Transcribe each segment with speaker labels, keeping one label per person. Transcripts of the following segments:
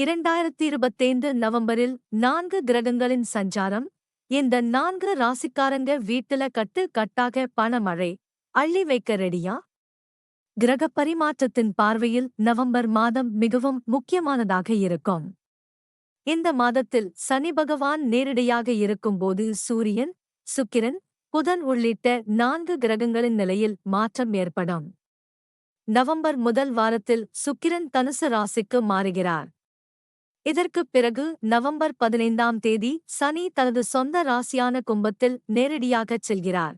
Speaker 1: இரண்டாயிரத்தி இருபத்தைந்து நவம்பரில் நான்கு கிரகங்களின் சஞ்சாரம் இந்த நான்கு ராசிக்காரங்க வீட்டுல கட்டு கட்டாக பணமழை அள்ளி வைக்க ரெடியா? கிரக பரிமாற்றத்தின் பார்வையில் நவம்பர் மாதம் மிகவும் முக்கியமானதாக இருக்கும். இந்த மாதத்தில் சனி பகவான் நேரடியாக இருக்கும்போது சூரியன் சுக்கிரன் புதன் உள்ளிட்ட நான்கு கிரகங்களின் நிலையில் மாற்றம் ஏற்படும். நவம்பர் முதல் வாரத்தில் சுக்கிரன் தனுசு ராசிக்கு மாறுகிறார். இதற்குப் பிறகு நவம்பர் பதினைந்தாம் தேதி சனி தனது சொந்த ராசியான கும்பத்தில் நேரடியாகச் செல்கிறார்.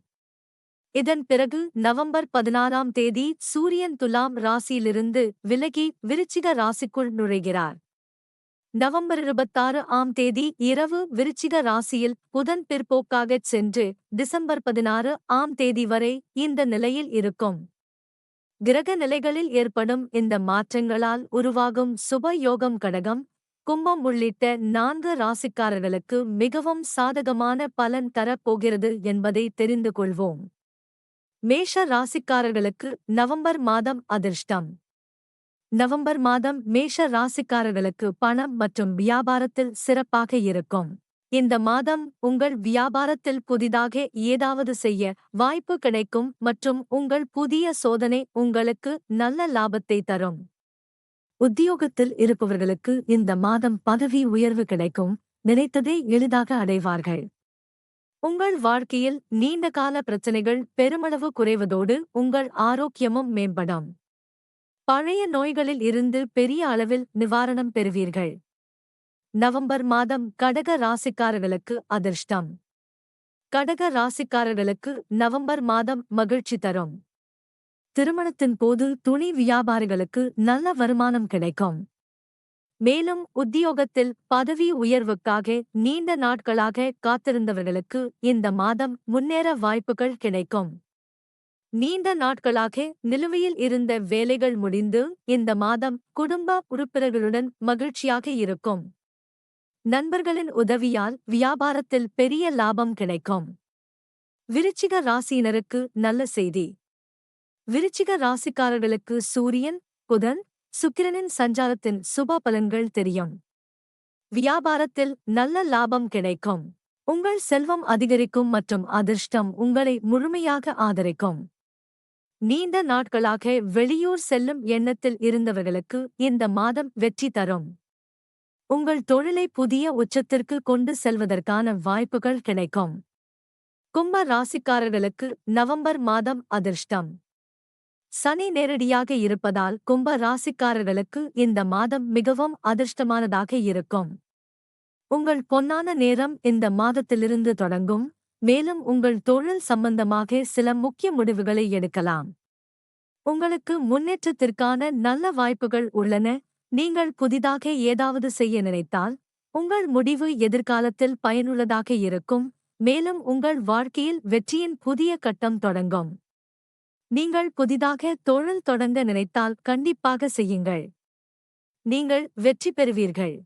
Speaker 1: இதன் பிறகு நவம்பர் பதினாறாம் தேதி சூரியன் துலாம் ராசியிலிருந்து விலகி விருச்சிக ராசிக்குள் நுழைகிறார். நவம்பர் இருபத்தாறு ஆம் தேதி இரவு விருச்சிக ராசியில் புதன் பிற்போக்காகச் சென்று டிசம்பர் பதினாறு ஆம் தேதி வரை இந்த நிலையில் இருக்கும். கிரக நிலைகளில் ஏற்படும் இந்த மாற்றங்களால் உருவாகும் சுப யோகம் கடகம் கும்பம் உள்ளிட்ட நான்கு ராசிக்காரர்களுக்கு மிகவும் சாதகமான பலன் தரப்போகிறது என்பதை தெரிந்து கொள்வோம். மேஷ ராசிக்காரர்களுக்கு நவம்பர் மாதம் அதிர்ஷ்டம். நவம்பர் மாதம் மேஷ ராசிக்காரர்களுக்கு பணம் மற்றும் வியாபாரத்தில் சிறப்பாக இருக்கும். இந்த மாதம் உங்கள் வியாபாரத்தில் புதிதாக ஏதாவது செய்ய வாய்ப்பு கிடைக்கும் மற்றும் உங்கள் புதிய சோதனை உங்களுக்கு நல்ல லாபத்தை தரும். உத்தியோகத்தில் இருப்பவர்களுக்கு இந்த மாதம் பதவி உயர்வு கிடைக்கும் நினைத்ததை எளிதாக அடைவார்கள். உங்கள் வாழ்க்கையில் நீண்ட கால பிரச்சனைகள் பெருமளவு குறைவதோடு உங்கள் ஆரோக்கியமும் மேம்படும். பழைய நோய்களில் இருந்து பெரிய அளவில் நிவாரணம் பெறுவீர்கள். நவம்பர் மாதம் கடக ராசிக்காரர்களுக்கு அதிர்ஷ்டம். கடக ராசிக்காரர்களுக்கு நவம்பர் மாதம் மகிழ்ச்சி தரும். திருமணத்தின் போது துணி வியாபாரிகளுக்கு நல்ல வருமானம் கிடைக்கும். மேலும் உத்தியோகத்தில் பதவி உயர்வுக்காக நீண்ட நாட்களாக காத்திருந்தவர்களுக்கு இந்த மாதம் முன்னேற வாய்ப்புகள் கிடைக்கும். நீண்ட நாட்களாக நிலுவையில் இருந்த வேலைகள் முடிந்து இந்த மாதம் குடும்ப உறுப்பினர்களுடன் மகிழ்ச்சியாக இருக்கும். நண்பர்களின் உதவியால் வியாபாரத்தில் பெரிய லாபம் கிடைக்கும். விருச்சிக ராசியினருக்கு நல்ல செய்தி. விருச்சிக ராசிக்காரர்களுக்கு சூரியன் புதன் சுக்கிரனின் சஞ்சாரத்தின் சுப பலன்கள் தெரியும். வியாபாரத்தில் நல்ல லாபம் கிடைக்கும். உங்கள் செல்வம் அதிகரிக்கும் மற்றும் அதிர்ஷ்டம் உங்களை முழுமையாக ஆதரிக்கும். நீண்ட நாட்களாக வெளியூர் செல்லும் எண்ணத்தில் இருந்தவர்களுக்கு இந்த மாதம் வெற்றி தரும். உங்கள் தொழிலை புதிய உச்சத்திற்கு கொண்டு செல்வதற்கான வாய்ப்புகள் கிடைக்கும். கும்ப ராசிக்காரர்களுக்கு நவம்பர் மாதம் அதிர்ஷ்டம். சனி நேரடியாக இருப்பதால் கும்ப ராசிக்காரர்களுக்கு இந்த மாதம் மிகவும் அதிர்ஷ்டமானதாக இருக்கும். உங்கள் பொன்னான நேரம் இந்த மாதத்திலிருந்து தொடங்கும். மேலும் உங்கள் தொழில் சம்பந்தமாக சில முக்கிய முடிவுகளை எடுக்கலாம். உங்களுக்கு முன்னேற்றத்திற்கான நல்ல வாய்ப்புகள் உள்ளன. நீங்கள் புதிதாக ஏதாவது செய்ய நினைத்தால் உங்கள் முடிவு எதிர்காலத்தில் பயனுள்ளதாக இருக்கும். மேலும் உங்கள் வாழ்க்கையில் வெற்றியின் புதிய கட்டம் தொடங்கும். நீங்கள் புதிதாக தொழில் தொடங்க நினைத்தால் கண்டிப்பாக செய்யுங்கள். நீங்கள் வெற்றி பெறுவீர்கள்.